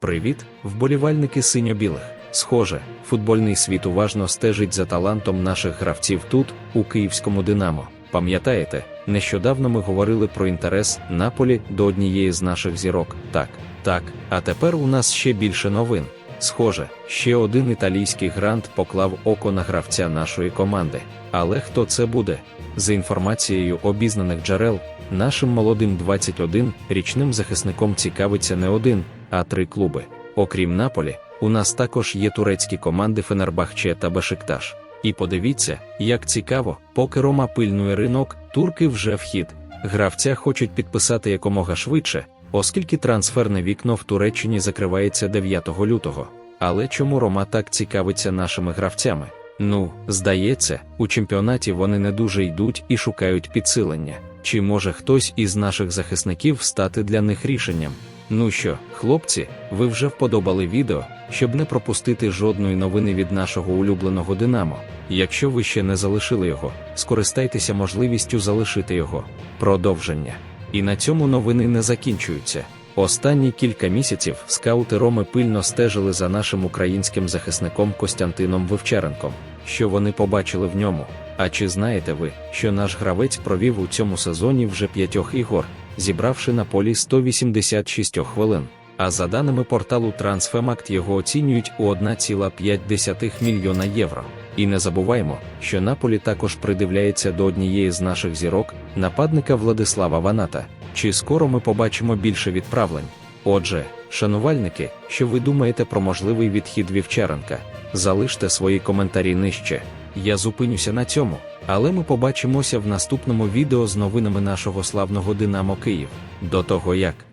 Привіт, вболівальники синьо-білих. Схоже, футбольний світ уважно стежить за талантом наших гравців тут, у київському Динамо. Пам'ятаєте, нещодавно ми говорили про інтерес Наполі до однієї з наших зірок. Так, так. А тепер у нас ще більше новин. Схоже, ще один італійський грант поклав око на гравця нашої команди. Але хто це буде? За інформацією обізнаних джерел, нашим молодим 21 річним захисником цікавиться не один, а три клуби. Окрім Наполі, у нас також є турецькі команди Фенербахче та Бешикташ. І подивіться, як цікаво, поки Рома пильнує ринок, турки вже в хід. Гравця хочуть підписати якомога швидше, оскільки трансферне вікно в Туреччині закривається 9 лютого. Але чому Рома так цікавиться нашими гравцями? Ну, здається, у чемпіонаті вони не дуже йдуть і шукають підсилення. Чи може хтось із наших захисників стати для них рішенням? Ну що, хлопці, ви вже вподобали відео, щоб не пропустити жодної новини від нашого улюбленого Динамо. Якщо ви ще не залишили його, скористайтеся можливістю залишити його. Продовження. І на цьому новини не закінчуються. Останні кілька місяців скаути Роми пильно стежили за нашим українським захисником Костянтином Вивчаренком, що вони побачили в ньому. А чи знаєте ви, що наш гравець провів у цьому сезоні вже п'ятьох ігор, зібравши на полі 186 хвилин? А за даними порталу Трансфемакт його оцінюють у 1,5 мільйона євро. І не забуваємо, що Наполі також придивляється до однієї з наших зірок, нападника Владислава Ваната. Чи скоро ми побачимо більше відправлень? Отже, шанувальники, що ви думаєте про можливий відхід Вівчаренка? Залиште свої коментарі нижче. Я зупинюся на цьому, але ми побачимося в наступному відео з новинами нашого славного Динамо Київ. До того як.